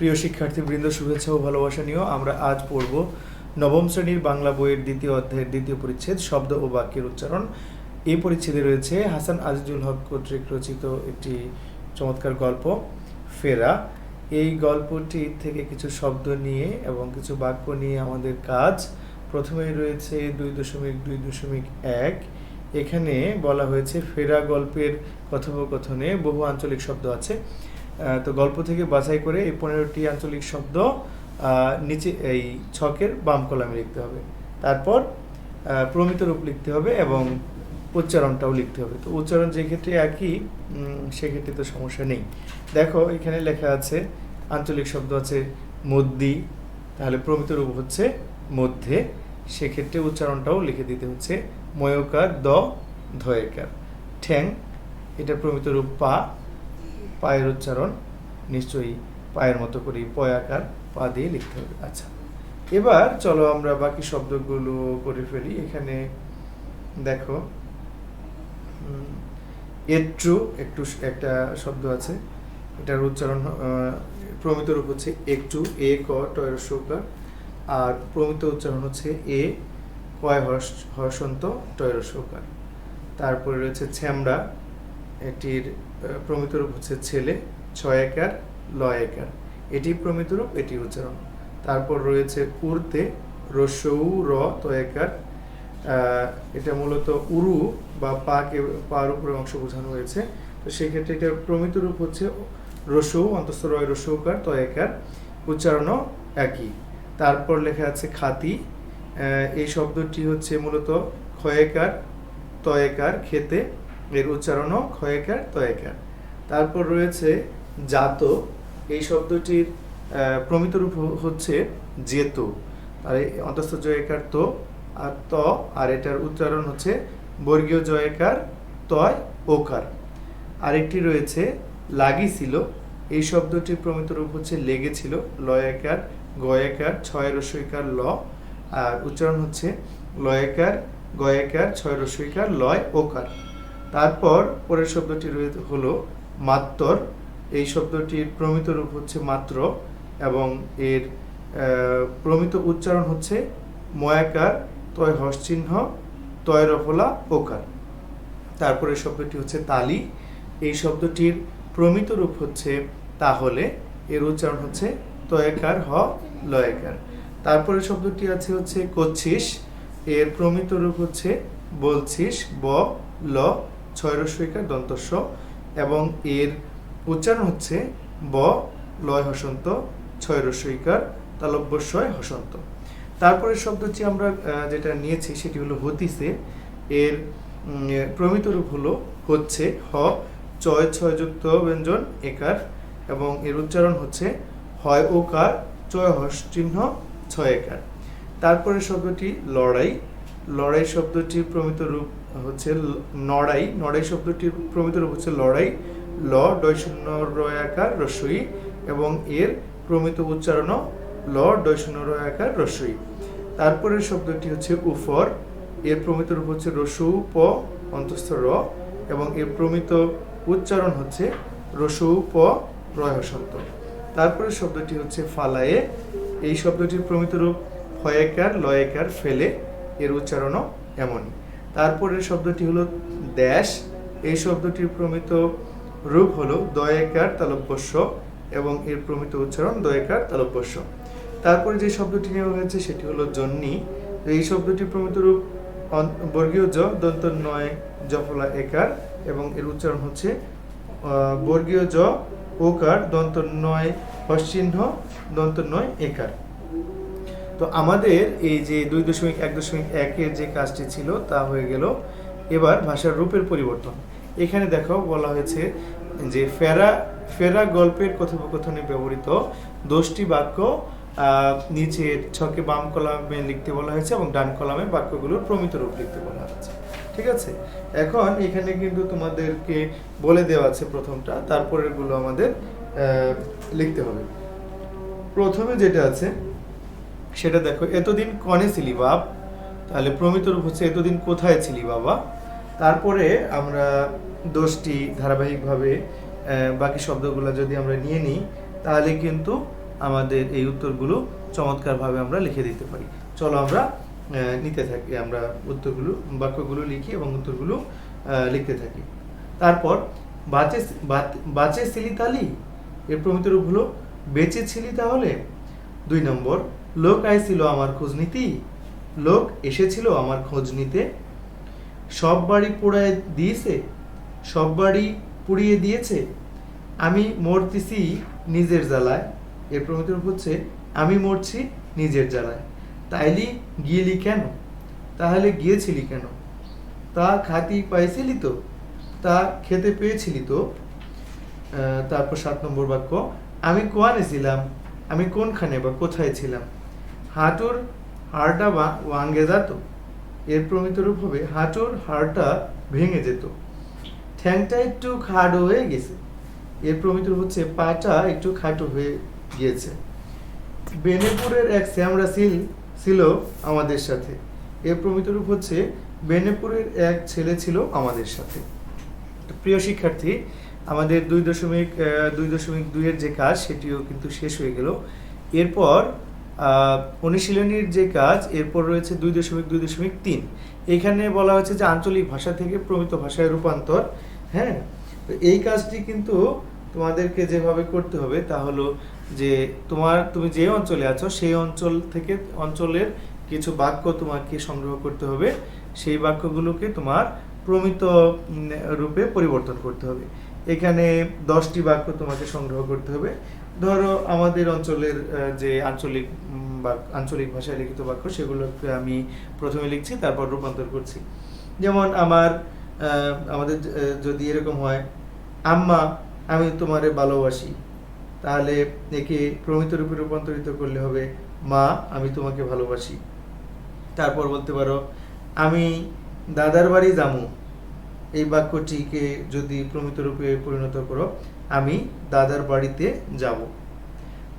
প্রিয় শিক্ষার্থীবৃন্দ, শুভেচ্ছা ও ভালোবাসা নিয়েও আমরা আজ পড়ব নবম শ্রেণির বাংলা বইয়ের দ্বিতীয় অধ্যায়ের দ্বিতীয় পরিচ্ছেদ, শব্দ ও বাক্যের উচ্চারণ। এই পরিচ্ছেদে রয়েছে হাসান আজিজুল হক কর্তৃক রচিত একটি চমৎকার গল্প, ফেরা। এই গল্পটি থেকে কিছু শব্দ নিয়ে এবং কিছু বাক্য নিয়ে আমাদের কাজ। প্রথমেই রয়েছে দুই দশমিক দুই দশমিক এক। এখানে বলা হয়েছে, ফেরা গল্পের কথোপকথনে বহু আঞ্চলিক শব্দ আছে। তো গল্প থেকে বাছাই করে এই পনেরোটি আঞ্চলিক শব্দ নিচে এই ছকের বাম কলামে লিখতে হবে। তারপর প্রমিত রূপ লিখতে হবে এবং উচ্চারণটাও লিখতে হবে। তো উচ্চারণ যে ক্ষেত্রে একই সেক্ষেত্রে তো সমস্যা নেই। দেখো, এখানে লেখা আছে, আঞ্চলিক শব্দ আছে মদ্দি, তাহলে প্রমিত রূপ হচ্ছে মধ্যে। সেক্ষেত্রে উচ্চারণটাও লিখে দিতে হচ্ছে ময়কার দ, ধয়েকার। ঠ্যাং, এটা প্রমিত রূপ পা। পায়ের উচ্চারণ নিশ্চয়ই পায়ের মতো করেই পয়াকার পা দিয়ে লিখতে হবে। আচ্ছা এবার চলো আমরা বাকি শব্দগুলো করে ফেলি। এখানে দেখো এট্রু, একটু একটা শব্দ আছে। এটার উচ্চারণ প্রমিত রূপ হচ্ছে একটু, এ, ক টয়ের সৌকার। আর প্রমিত উচ্চারণ হচ্ছে এ কয় হর্ষ হর্ষন্ত টয়ের সৌকার। তারপরে রয়েছে ছ্যামড়া এটির প্রমিত রূপ হচ্ছে ছেলে, ছয় একার, লয় একার। এটি প্রমিত রূপ, এটি উচ্চারণ। তারপর রয়েছে উড়তে রসৌ র তয়কার এটা মূলত উরু বা পাকে, পার উপরে অংশ বোঝানো হয়েছে। তো সেক্ষেত্রে এটা প্রমিত রূপ হচ্ছে রসৌ অন্তস্থ রয় রসৌকার তয়কার উচ্চারণও একই। তারপর লেখা আছে খাতি। এই শব্দটি হচ্ছে মূলত ক্ষয়কার তয়কার খেতে এর উচ্চারণও ক্ষয়কার তয়কার। তারপর রয়েছে জাত। এই শব্দটির প্রমিত রূপ হচ্ছে জেত আর অন্তস্থ জয়কার তো আর ত, আর এটার উচ্চারণ হচ্ছে বর্গীয় জয়কার, তয়, ওকার। আরেকটি রয়েছে লাগিছিল। এই শব্দটির প্রমিত রূপ হচ্ছে লেগেছিল, লয়াকার, গয়াকার, ছয় রসইকার, ল। আর উচ্চারণ হচ্ছে লয়াকার, গয়াকার, ছয় রসইকার, লয়, ওকার। তারপর পরের শব্দটি হলো মাত্তর। এই শব্দটির প্রমিত রূপ হচ্ছে মাত্র এবং এর প্রমিত উচ্চারণ হচ্ছে ময়াকার, তয় হর্ষচিহ্ন তয় রফলা ওকার তারপরে শব্দটি হচ্ছে তালি। এই শব্দটির প্রমিত রূপ হচ্ছে তাহলে এর উচ্চারণ হচ্ছে তয়কার হ, লয়কার। তারপরে শব্দটি আছে হচ্ছে করছিস এর প্রমিত রূপ হচ্ছে বলছিস, ব, ল ছয় রস্বইকার দন্তস্ব এবং এর উচ্চারণ হচ্ছে ব, লয় হসন্ত ছয় রস্বইকার তালব্যস্বয় হসন্ত। তারপরে শব্দটি আমরা যেটা নিয়েছি সেটি হলো হতিসে এর প্রমিত রূপ হলো হচ্ছে, হ, ছয় ছয় যুক্ত ব্যঞ্জন, একার এবং এর উচ্চারণ হচ্ছে হয় ওকার চয় হস, চিহ্ন, ছয় একার। তারপরে শব্দটি লড়াই লড়াই শব্দটির প্রমিত রূপ হচ্ছে নড়াই। নড়াই শব্দটির প্রমিত রূপ হচ্ছে লড়াই। ল ডয় শূন্য রয় আকার রস্বই এবং এর প্রমিত উচ্চারণও ল ডয় শূন্য রয় আকার রস্বই তারপরের শব্দটি হচ্ছে উফর। এর প্রমিত রূপ হচ্ছে রসু, প অন্তস্থ র এবং এর প্রমিত উচ্চারণ হচ্ছে রসু, প রয় হসন্ত তারপরের শব্দটি হচ্ছে ফালায়ে। এই শব্দটির প্রমিত রূপ ফয়েকার লয়েকার, ফেলে। এর উচ্চারণও এমনই। তারপরের শব্দটি হলো ড্যাশ এই শব্দটির প্রমিত রূপ হলো দয়েকার তালব্যস্য এবং এর প্রমিত উচ্চারণ দয়েকার তালব্যস্য তারপরে যে শব্দটি নেওয়া হয়েছে সেটি হলো জন্নি এই শব্দটির প্রমিত রূপ বর্গীয় জ দন্ত নয় জফলা, একার এবং এর উচ্চারণ হচ্ছে বর্গীয় জ, ওকার দন্ত নয় হস্চিহ্ন দন্ত নয় একার। তো আমাদের এই যে দুই দশমিক এক দশমিক একের যে কাজটি ছিল তা হয়ে গেল এবার ভাষার রূপের পরিবর্তন। এখানে দেখো বলা হয়েছে যে ফেরা ফেরা গল্পের কথোপকথনে ব্যবহৃত দশটি বাক্য নিচে ছকে বাম কলামে লিখতে বলা হয়েছে এবং ডান কলামে বাক্যগুলোর প্রমিত রূপ লিখতে বলা হয়েছে। ঠিক আছে? এখন এখানে কিন্তু তোমাদেরকে বলে দেওয়া আছে প্রথমটা, তারপরেরগুলো আমাদের লিখতে হবে। প্রথমে যেটা আছে সেটা দেখো, এতদিন কনে ছিলি বাপ? তাহলে প্রমিত রূপ হচ্ছে এতদিন কোথায় ছিলি বাবা? তারপরে আমরা দোষটি ধারাবাহিকভাবে বাকি শব্দগুলো যদি আমরা নিয়ে নিই, তাহলে কিন্তু আমাদের এই উত্তরগুলো চমৎকারভাবে আমরা লিখে দিতে পারি। চলো আমরা নিতে থাকি, আমরা উত্তরগুলো, বাক্যগুলো লিখি এবং উত্তরগুলো লিখতে থাকি। তারপর, বাঁচে বাঁচে ছিলি তালি? এর প্রমিত রূপ হলো বেঁচে ছিলি তাহলে? দুই নম্বর লোক আইছিল আমার খোঁজ নিতি? লোক এসেছিল আমার খোঁজ নিতে? সব বাড়ি পোড়ায় দিয়েছে? সব বাড়ি পুড়িয়ে দিয়েছে? আমি মরতেছি নিজের জ্বালায়। এর প্রমিত হচ্ছে, আমি মরছি নিজের জ্বালায়। তাইলি গিয়েলি কেন? তাহলে গিয়েছিলি কেন? তা খাতি পাইছিলি তো? তা খেতে পেয়েছিলি তো? তারপর সাত নম্বর বাক্য, আমি কোয়ানে ছিলাম? আমি কোনখানে বা কোথায় ছিলাম? হাঁটুর হাড়টা ভাঙ্গে যেত। এর প্রমিত রূপ হবে হাঁটুর হাড়টা ভেঙে যেত। ঠ্যাংটা একটু খাটো হয়ে গেছে। এর প্রমিত হচ্ছে, পাটা একটু খাটো হয়ে গিয়েছে। বেনেপুরের এক শ্যামরা সিল ছিল আমাদের সাথে। এর প্রমিত রূপ হচ্ছে, বেনেপুরের এক ছেলে ছিল আমাদের সাথে। প্রিয় শিক্ষার্থী, আমাদের দুই দশমিক দুই দশমিক দুইয়ের যে কাজ, সেটিও কিন্তু শেষ হয়ে গেল। এরপর অনুশীলনীর যে কাজ, এরপর রয়েছে দুই দশমিক দুই দশমিক তিন। এখানে বলা হয়েছে যে আঞ্চলিক ভাষা থেকে প্রমিত ভাষায় রূপান্তর হ্যাঁ? তো এই কাজটি কিন্তু তোমাদেরকে যেভাবে করতে হবে তা হলো যে তোমার, তুমি যে অঞ্চলে আছো, সেই অঞ্চল থেকে অঞ্চলের কিছু বাক্য তোমাকে সংগ্রহ করতে হবে। সেই বাক্যগুলোকে তোমার প্রমিত রূপে পরিবর্তন করতে হবে। এখানে দশটি বাক্য তোমাকে সংগ্রহ করতে হবে। ধরো আমাদের অঞ্চলের যে আঞ্চলিক বাক- আঞ্চলিক ভাষায় লিখিত বাক্য, সেগুলোকে আমি প্রথমে লিখছি, তারপর রূপান্তর করছি। যেমন আমার আমাদের যদি এরকম হয়, আম্মা, আমি তোমারে ভালোবাসি। তাহলে একে প্রমিত রূপে রূপান্তরিত করলে হবে, মা, আমি তোমাকে ভালোবাসি। তারপর বলতে পারো, আমি দাদার বাড়ি যামু। এই বাক্যটিকে যদি প্রমিত রূপে পরিণত করো আমি দাদার বাড়িতে যাব।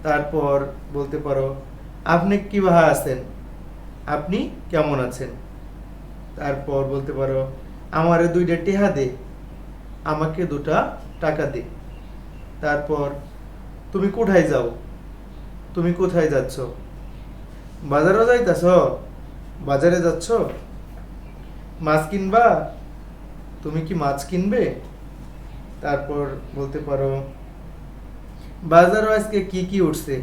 তারপর বলতে পারো, আপনি কীভাবে আছেন? আপনি কেমন আছেন? তারপর বলতে পারো, আমারে দুইটা টেহা দে, আমাকে দুটা টাকা দে। তারপর, তুমি কোথায় যাও? তুমি কোথায় যাচ্ছ? বাজারও যাইতাছ? বাজারে যাচ্ছ? মাছ কিনবা? তুমি কি মাছ কিনবে? তারপর বলতে পারো বাজারে আজকে কি কি উঠছে?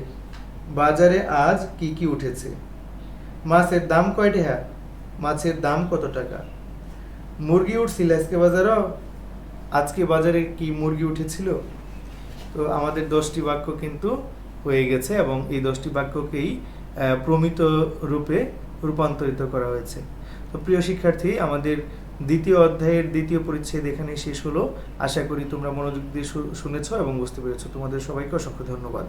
বাজারে আজ কি কি উঠেছে? মাছের দাম কয় টাকা মাছের দাম কত টাকা? মুরগি উঠছিল আজকে বাজারও? আজকে বাজারে কি মুরগি উঠেছিল? তো আমাদের দশটি বাক্য কিন্তু হয়ে গেছে এবং এই দশটি বাক্যকেই প্রমিত রূপে রূপান্তরিত করা হয়েছে। তো প্রিয় শিক্ষার্থী, আমাদের দ্বিতীয় অধ্যায়ের দ্বিতীয় পরিচ্ছেদ এখানে শেষ হলো। আশা করি তোমরা মনোযোগ দিয়ে শুনেছ এবং বুঝতে পেরেছ। তোমাদের সবাইকে অসংখ্য ধন্যবাদ।